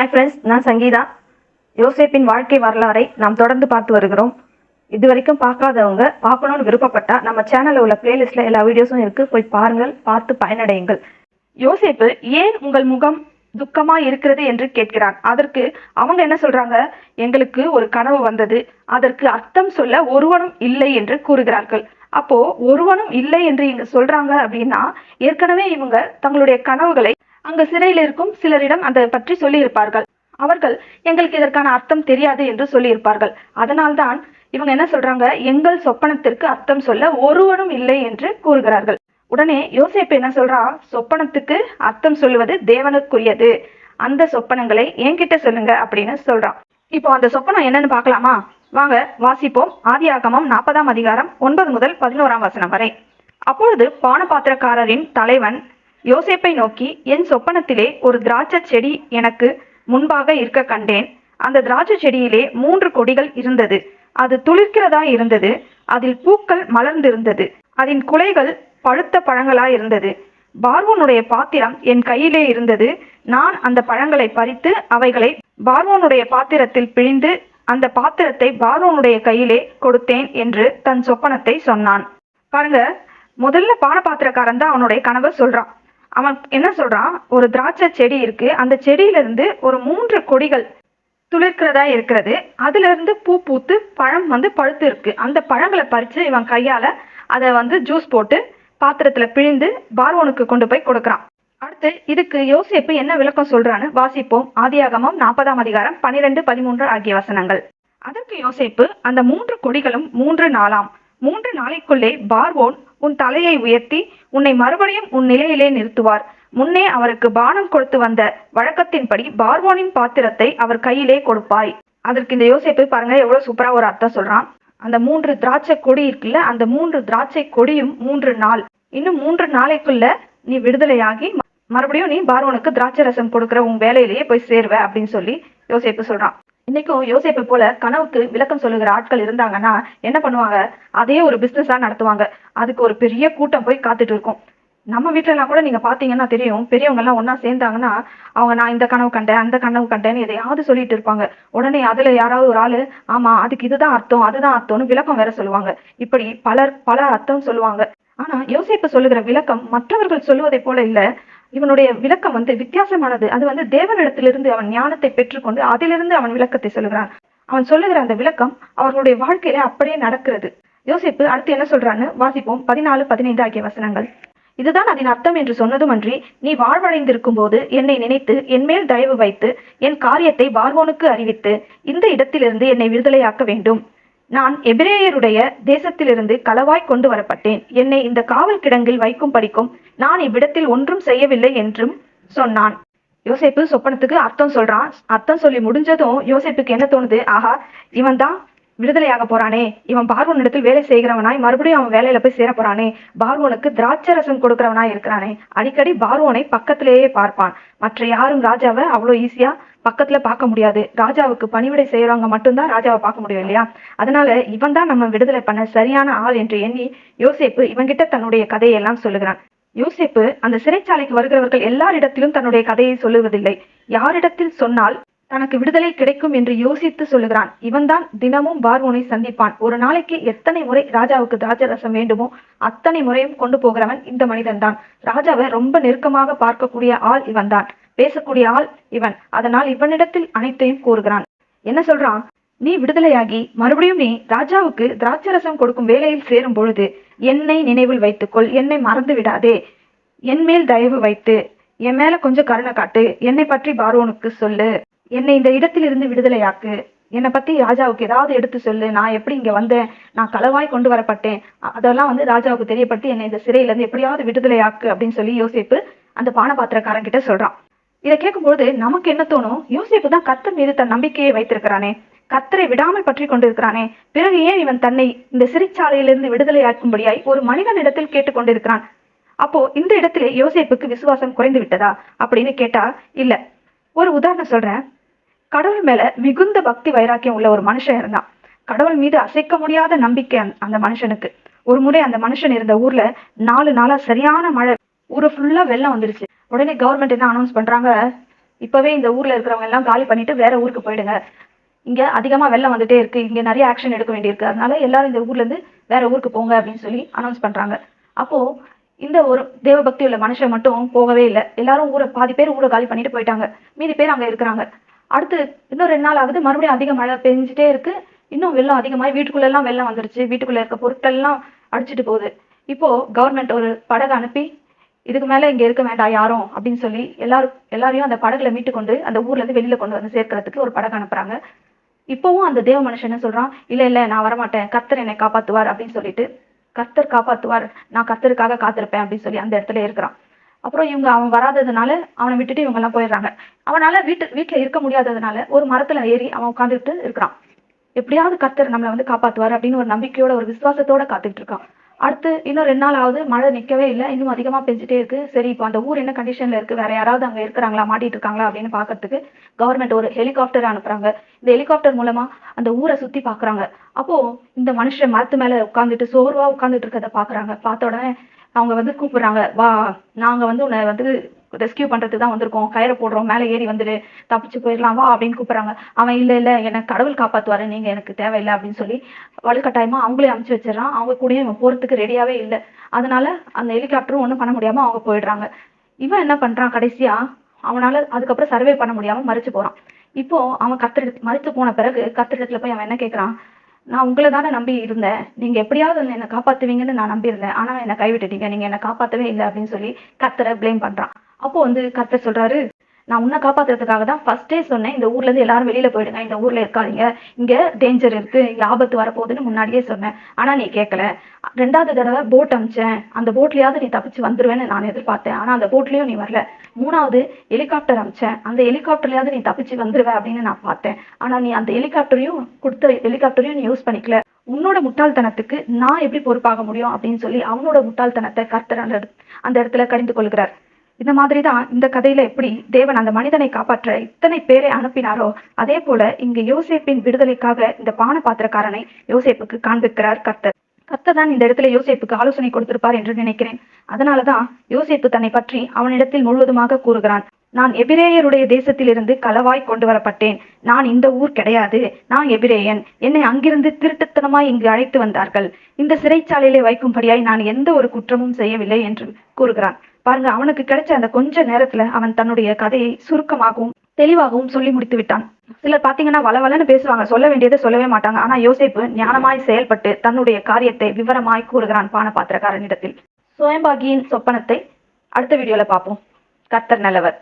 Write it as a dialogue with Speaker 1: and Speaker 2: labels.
Speaker 1: Hi friends நான் சங்கீதா. யோசேப்பின் வாழ்க்கை வரலாறை நாம் தொடர்ந்து பார்த்து வருகிறோம். இது வரைக்கும் பார்க்காதவங்க பார்க்கணும்னு விருப்பப்பட்டா நம்ம சேனலில் உள்ள பிளேலிஸ்ட்ல எல்லா வீடியோஸும் இருக்கு. போய் பாருங்கள் பார்த்து பயனடையுங்கள். யோசேப்பு ஏன் உங்கள் முகம் துக்கமா இருக்கிறது? என்று கேட்கிறான். அதற்கு அவங்க என்ன சொல்றாங்க? எங்களுக்கு ஒரு கனவு வந்தது. அதற்கு அர்த்தம் சொல்ல ஒருவனும் இல்லை என்று கூறுகிறார்கள். அப்போ ஒருவனும் இல்லை என்று இங்க சொல்றாங்க அப்படின்னா ஏற்கனவே இவங்க தங்களுடைய கனவுகளை அங்கு சிறையில் இருக்கும் சிலரிடம் அதை பற்றி சொல்லியிருப்பார்கள். அவர்கள் எங்களுக்கு இதற்கான அர்த்தம் தெரியாது என்று சொல்லியிருப்பார்கள். அதனால்தான் இவங்க என்ன சொல்றாங்க? எங்கள் சொப்பனத்திற்கு அர்த்தம் சொல்ல ஒருவனும் இல்லை என்று கூறுகிறார்கள். உடனே யோசேப்பு என்ன சொல்றா? சொப்பனத்துக்கு அர்த்தம் சொல்லுவது தேவனுக்குரியது. அந்த சொப்பனங்களை என்கிட்ட சொல்லுங்க அப்படின்னு சொல்றான். இப்போ அந்த சொப்பனம் என்னன்னு பார்க்கலாமா? வாங்க வாசிப்போம். ஆதியாகமம் நாற்பதாம் அதிகாரம் ஒன்பது முதல் பதினோராம் வசனம் வரை. அப்பொழுது பானபாத்திரக்காரரின் தலைவன் யோசேப்பை நோக்கி என் சொப்பனத்திலே ஒரு திராட்சை செடி எனக்கு முன்பாக இருக்க கண்டேன். அந்த திராட்சை செடியிலே மூன்று கொடிகள் இருந்தது. அது துளிர்க்கிறதா இருந்தது. அதில் பூக்கள் மலர்ந்திருந்தது. அதன் குலைகள் பழுத்த பழங்களாய் இருந்தது. பார்வோனுடைய பாத்திரம் என் கையிலே இருந்தது. நான் அந்த பழங்களை பறித்து அவைகளை பார்வோனுடைய பாத்திரத்தில் பிழிந்து அந்த பாத்திரத்தை பார்வோனுடைய கையிலே கொடுத்தேன் என்று தன் சொப்பனத்தை சொன்னான். பாருங்க முதல்ல பானபாத்திரக்காரன் தான் அவனுடைய கனவை சொல்றான். அவன் என்ன சொல்றான்? ஒரு திராட்சை செடி இருக்கு. அந்த செடியிலிருந்து ஒரு மூன்று கொடிகள் துளிர்க்கிறதா இருக்கிறது. அதுல இருந்து பூ பூத்து பழம் வந்து பழுத்து இருக்கு. அந்த பழங்களை பறிச்சு இவன் கையால அதை வந்து ஜூஸ் போட்டு பாத்திரத்துல பிழிந்து பார்வோனுக்கு கொண்டு போய் கொடுக்கறான். அடுத்து இதுக்கு யோசிப்பு என்ன விளக்கம் சொல்றான்னு வாசிப்போம். ஆதியாகமம் நாற்பதாம் அதிகாரம் பனிரெண்டு பதிமூன்று ஆகிய வசனங்கள். அதற்கு யோசிப்பு அந்த மூன்று கொடிகளும் மூன்று நாளாம். மூன்று நாளைக்குள்ளே பார்வோன் உன் தலையை உயர்த்தி உன்னை மறுபடியும் உன் நிலையிலே நிறுத்துவார். முன்னே அவருக்கு பானம் கொடுத்து வந்த வழக்கத்தின்படி பார்வோனின் பாத்திரத்தை அவர் கையிலே கொடுப்பாய். அதற்கு இந்த யோசிப்பை பாருங்க எவ்வளவு சூப்பரா ஒரு அர்த்தம் சொல்றான். அந்த மூன்று திராட்சை கொடி இருக்குல்ல அந்த மூன்று திராட்சை கொடியும் மூன்று நாள். இன்னும் மூன்று நாளைக்குள்ள நீ விடுதலையாகி மறுபடியும் நீ பார்வனுக்கு திராட்சை ரசம் கொடுக்குற உன் வேலையிலேயே போய் சேருவ அப்படின்னு சொல்லி யோசிப்பு சொல்றான். இன்னைக்கும் யோசேப்பு போல கனவுக்கு விளக்கம் சொல்லுகிற ஆட்கள் இருந்தாங்கன்னா என்ன பண்ணுவாங்க? அதே ஒரு பிசினஸா நடத்துவாங்க. அதுக்கு ஒரு பெரிய கூட்டம் போய் காத்துட்டு இருக்கும். நம்ம வீட்டுல எல்லாம் கூட நீங்க பாத்தீங்கன்னா தெரியும் பெரியவங்க எல்லாம் ஒன்னா சேர்ந்தாங்கன்னா அவங்க நான் இந்த கனவு கண்டேன் அந்த கனவு கண்டேன்னு எதையாவது சொல்லிட்டு இருப்பாங்க. உடனே அதுல யாராவது ஒரு ஆளு ஆமா அதுக்கு இதுதான் அர்த்தம் அதுதான் அர்த்தம்னு விளக்கம் வேற சொல்லுவாங்க. இப்படி பலர் பல அர்த்தம் சொல்லுவாங்க. ஆனா யோசிப்பு சொல்லுகிற விளக்கம் மற்றவர்கள் சொல்லுவதை போல இல்ல. இவனுடைய விளக்கம் வந்து வித்தியாசமானது. அது வந்து தேவனிடத்திலிருந்து அவன் ஞானத்தை பெற்றுக்கொண்டு அதிலிருந்து அவன் விளக்கத்தை சொல்லுகிறான். அவன் சொல்லுகிற அந்த விளக்கம் அவர்களுடைய வாழ்க்கையில அப்படியே நடக்கிறது. யோசிப்பு அடுத்து என்ன சொல்றான்னு வாசிப்போம். பதினாலு பதினைந்து ஆகிய வசனங்கள். இதுதான் அதன் அர்த்தம் என்று சொன்னதுமன்றி நீ வாழ்வடைந்திருக்கும் போது என்னை நினைத்து என்மேல் தயவு வைத்து என் காரியத்தை பார்வோனுக்கு அறிவித்து இந்த இடத்திலிருந்து என்னை விடுதலையாக்க வேண்டும். நான் எபிரேயருடைய தேசத்திலிருந்து களவாய் கொண்டு வரப்பட்டேன். என்னை இந்த காவல் கிடங்கில் வைக்கும் படிக்கும் நான் இவ்விடத்தில் ஒன்றும் செய்யவில்லை என்றும் சொன்னான். யோசேப்பு சொப்பனத்துக்கு அர்த்தம் சொல்றான். அர்த்தம் சொல்லி முடிஞ்சதும் யோசேப்புக்கு என்ன தோணுது? ஆஹா இவன் தான் விடுதலையாக போறானே. இவன் பார்வன் இடத்தில் வேலை செய்கிறவனாய் மறுபடியும் அவன் வேலையில போய் சேர போறானே. பார்வோனுக்கு திராட்சை ரசம் கொடுக்கிறவனாய் இருக்கிறானே. அடிக்கடி பார்வோனை பக்கத்திலேயே பார்ப்பான். மற்ற யாரும் ராஜாவை அவ்வளோ ஈஸியா பக்கத்துல பார்க்க முடியாது. ராஜாவுக்கு பணிவிடை செய்யறவங்க மட்டும்தான் ராஜாவை பார்க்க முடியும் இல்லையா? அதனால இவன் தான் நம்ம விடுதலை பண்ண சரியான ஆள் என்று எண்ணி யோசிப்பு இவன்கிட்ட தன்னுடைய கதையை எல்லாம் சொல்லுகிறான். யோசிப்பு அந்த சிறைச்சாலைக்கு வருகிறவர்கள் எல்லாரிடத்திலும் தன்னுடைய கதையை சொல்லுவதில்லை. யாரிடத்தில் சொன்னால் தனக்கு விடுதலை கிடைக்கும் என்று யோசித்து சொல்லுகிறான். இவன்தான் தினமும் பார்வோனை சந்திப்பான். ஒரு நாளைக்கு எத்தனை முறை ராஜாவுக்கு திராட்சரசம் வேண்டுமோ அத்தனை முறையும் கொண்டு போகிறவன் இந்த மனிதன் தான் ராஜாவை ரொம்ப நெருக்கமாக பார்க்கக்கூடிய ஆள் இவன்தான். பேசக்கூடிய ஆள் இவன். அதனால் இவனிடத்தில் அனைத்தையும் கூறுகிறான். என்ன சொல்றான்? நீ விடுதலையாகி மறுபடியும் நீ ராஜாவுக்கு திராட்சரசம் கொடுக்கும் வேலையில் சேரும் பொழுது என்னை நினைவில் வைத்துக்கொள். என்னை மறந்து விடாதே. என் மேல் தயவு வைத்து. என் மேல கொஞ்சம் கருணை காட்டு. என்னை பற்றி பார்வோனுக்கு சொல்லு. என்னை இந்த இடத்திலிருந்து விடுதலையாக்கு. என்னை பத்தி ராஜாவுக்கு ஏதாவது எடுத்து சொல்லு. நான் எப்படி இங்க வந்தேன்? நான் களவாய் கொண்டு வரப்பட்டேன். அதெல்லாம் வந்து ராஜாவுக்கு தெரியப்படுத்தி என்னை இந்த சிறையில இருந்து எப்படியாவது விடுதலையாக்கு அப்படின்னு சொல்லி யோசிப்பு அந்த பானபாத்திரக்காரன் கிட்ட சொல்றான். இதை கேட்கும்போது நமக்கு என்ன தோணும்? யோசிப்பு தான் கத்தர் மீது தன் நம்பிக்கையை வைத்திருக்கிறானே. கத்தரை விடாமல் பற்றி கொண்டிருக்கிறானே. பிறகு ஏன் இவன் தன்னை இந்த சிறைச்சாலையிலிருந்து விடுதலையாக்கும்படியாய் ஒரு மனிதனிடத்தில் கேட்டுக்கொண்டிருக்கிறான் அப்போ இந்த இடத்திலே யோசேப்புக்கு விசுவாசம் குறைந்து விட்டதா? அப்படின்னு கேட்டா இல்ல. ஒரு உதாரணம் சொல்றேன். கடவுள் மேல மிகுந்த பக்தி வைராக்கியம் உள்ள ஒரு மனுஷன் இருந்தான். கடவுள் மீது அசைக்க முடியாத நம்பிக்கை அந்த- அந்த மனுஷனுக்கு. ஒரு முறை அந்த மனுஷன் இருந்த ஊர்ல நாலு நாளா சரியான மழை ஊரை ஃபுல்லா வெள்ளம் வந்துருச்சு. உடனே கவர்மெண்ட் என்ன அனௌன்ஸ் பண்றாங்க? இப்பவே இந்த ஊர்ல இருக்கிறவங்க எல்லாம் காலி பண்ணிட்டு வேற ஊருக்கு போயிடுங்க. இங்க அதிகமா வெள்ளம் வந்துட்டே இருக்கு. இங்க நிறைய ஆக்ஷன் எடுக்க வேண்டியிருக்கு. அதனால எல்லாரும் இந்த ஊர்ல இருந்து வேற ஊருக்கு போங்க அப்படின்னு சொல்லி அனௌன்ஸ் பண்றாங்க. அப்போ இந்த ஒரு தேவபக்தி உள்ள மனுஷன் மட்டும் போகவே இல்லை. எல்லாரும் ஊரை பாதி பேர் ஊரை காலி பண்ணிட்டு போயிட்டாங்க. மீதி பேர் அங்க இருக்கிறாங்க. அடுத்து இன்னும் ரெண்டு நாள் ஆகுது மறுபடியும் அதிக மழை பெஞ்சிட்டே இருக்கு. இன்னும் வெள்ளம் அதிகமாகி வீட்டுக்குள்ள எல்லாம் வெள்ளம் வந்துருச்சு. வீட்டுக்குள்ள இருக்க பொருட்கள் எல்லாம் அடிச்சிட்டு போகுது. இப்போ கவர்மெண்ட் ஒரு படகு அனுப்பி இதுக்கு மேல இங்க இருக்க வேண்டாம் யாரும் அப்படின்னு சொல்லி எல்லாரும் எல்லாரையும் அந்த படகுல மீட்டு கொண்டு அந்த ஊர்ல இருந்து வெளியில கொண்டு வந்து சேர்க்கறதுக்கு ஒரு படகு அனுப்புறாங்க. இப்போவும் அந்த தேவ மனுஷன் என்ன சொல்றான் இல்ல இல்ல நான் வரமாட்டேன். கர்த்தர் என்னை காப்பாத்துவார் அப்படின்னு சொல்லிட்டு கர்த்தர் காப்பாத்துவார். நான் கர்த்தருக்காக காத்திருப்பேன் அப்படின்னு சொல்லி அந்த இடத்துல இருக்கிறான். அப்புறம் இவங்க அவன் வராததுனால அவனை விட்டுட்டு இவங்க எல்லாம் போயிடுறாங்க. அவனால வீட்டு வீட்டுல இருக்க முடியாததுனால ஒரு மரத்துல ஏறி அவன் உட்காந்துட்டு இருக்கிறான். எப்படியாவது கர்த்தர் நம்மளை வந்து காப்பாத்துவார் அப்படின்னு ஒரு நம்பிக்கையோட ஒரு விசுவாசத்தோட காத்துட்டு இருக்கான். அடுத்து இன்னும் ரெண்டு நாள் ஆகுது மழை நிக்கவே இல்லை இன்னும் அதிகமா பெஞ்சிட்டே இருக்கு. சரி இப்போ அந்த ஊர் என்ன கண்டிஷன்ல இருக்கு? வேற யாராவது அங்க இருக்கிறாங்களா மாட்டிட்டு இருக்காங்களா அப்படின்னு பாக்குறதுக்கு கவர்மெண்ட் ஒரு ஹெலிகாப்டர் அனுப்புறாங்க. இந்த ஹெலிகாப்டர் மூலமா அந்த ஊரை சுத்தி பாக்குறாங்க அப்போ இந்த மனுஷன் மரத்து மேல உட்காந்துட்டு சோர்வா உட்காந்துட்டு இருக்கிறத பாக்குறாங்க பார்த்த உடனே அவங்க வந்து கூப்பிடுறாங்க வா நாங்க வந்து உன்னை வந்து ரெஸ்கியூ பண்றதுக்கு தான் வந்திருக்கோம். கயிறை போடுறோம். மேலே ஏறி வந்துடு. தப்பிச்சு போயிடலாம். வா அப்படின்னு கூப்பிடுறாங்க. அவன் இல்ல இல்ல. எனக்கு கடவுள் காப்பாத்துவாரு. நீங்க எனக்கு தேவையில்லை. அப்படின்னு சொல்லி வலுக்கட்டாயமா அவங்களே அமுச்சு வச்சிடறான். அவங்க கூடயும் இவன் போறதுக்கு ரெடியாவே இல்லை. அதனால அந்த ஹெலிகாப்டரும் ஒண்ணும் பண்ண முடியாம அவங்க போயிடுறாங்க. இவன் என்ன பண்றான்? கடைசியா அவனால அதுக்கப்புறம் சர்வே பண்ண முடியாம மறிச்சு போறான். இப்போ அவன் கத்திரிடத்து மறித்து போன பிறகு கத்திரிடத்துல போய் அவன் என்ன கேக்குறான்? நான் உங்களை தானே நம்பி இருந்தேன். நீங்க எப்படியாவது என்னை காப்பாத்துவீங்கன்னு நான் நம்பியிருந்தேன். ஆனா என்னை கைவிட்டுட்டீங்க. நீங்க என்னை காப்பாத்தவே இல்லை அப்படின்னு சொல்லி கர்த்தரை ப்ளேம் பண்றான். அப்போ வந்து கர்த்தர் சொல்றாரு நான் உன்னை காப்பாத்துறதுக்காக தான் ஃபர்ஸ்டே சொன்னேன். இந்த ஊர்ல இருந்து எல்லாரும் வெளியில போயிடுங்க. இந்த ஊர்ல இருக்காதீங்க. இங்க டேஞ்சர் இருக்கு. இங்க ஆபத்து வரப்போகுதுன்னு முன்னாடியே சொன்னேன். ஆனா நீ கேட்கல ரெண்டாவது தடவை போட் அமிச்சேன். அந்த போட்லயாவது நீ தப்பிச்சு வந்துருவேன்னு நான் எதிர்பார்த்தேன். ஆனா அந்த போட்லயும் நீ வரல. மூணாவது ஹெலிகாப்டர் அமிச்சேன். அந்த ஹெலிகாப்டர்லயாவது நீ தப்பிச்சு வந்துருவ அப்படின்னு நான் பார்த்தேன். ஆனா நீ அந்த ஹெலிகாப்டரையும் கொடுத்த ஹெலிகாப்டரையும் நீ யூஸ் பண்ணிக்கல. உன்னோட முட்டாள்தனத்துக்கு நான் எப்படி பொறுப்பாக முடியும் அப்படின்னு சொல்லி அவனோட முட்டாள்தனத்தை கர்த்தர் அந்த அந்த இடத்துல கடிந்து கொள்கிறார். இந்த மாதிரி தான் இந்த கதையில எப்படி தேவன் அந்த மனிதனை காப்பாற்ற இத்தனை பேரை அனுப்பினாரோ அதே போல இங்கு யோசேப்பின் விடுதலைக்காக இந்த பான பாத்திரக்காரனை யோசேப்புக்கு காண்பிக்கிறார் கர்த்தர். கர்த்தர் தான் இந்த இடத்துல யோசேப்புக்கு ஆலோசனை கொடுத்திருப்பார் என்று நினைக்கிறேன். அதனாலதான் யோசேப்பு தன்னை பற்றி அவனிடத்தில் முழுவதுமாக கூறுகிறான். நான் எபிரேயருடைய தேசத்திலிருந்து களவாய் கொண்டு வரப்பட்டேன் நான் இந்த ஊர் கிடையாது. நான் எபிரேயன். என்னை அங்கிருந்து திருட்டுத்தனமாய் இங்கு அழைத்து வந்தார்கள். இந்த சிறைச்சாலையிலே வைக்கும்படியாய் நான் எந்த ஒரு குற்றமும் செய்யவில்லை என்று கூறுகிறான். பாருங்க அவனுக்கு கிடைச்ச அந்த கொஞ்ச நேரத்துல அவன் தன்னுடைய கதையை சுருக்கமாகவும் தெளிவாகவும் சொல்லி முடித்து விட்டான். சிலர் பாத்தீங்கன்னா வளவலன்னு பேசுவாங்க. சொல்ல வேண்டியதை சொல்லவே மாட்டாங்க. ஆனா யோசிப்பு ஞானமாய் செயல்பட்டு தன்னுடைய காரியத்தை விவரமாய் கூறுகிறான் பான பாத்திரக்காரனிடத்தில் சுயம்பாகியின் சொப்பனத்தை அடுத்த வீடியோல பார்ப்போம். கர்த்தர் நல்லவர்.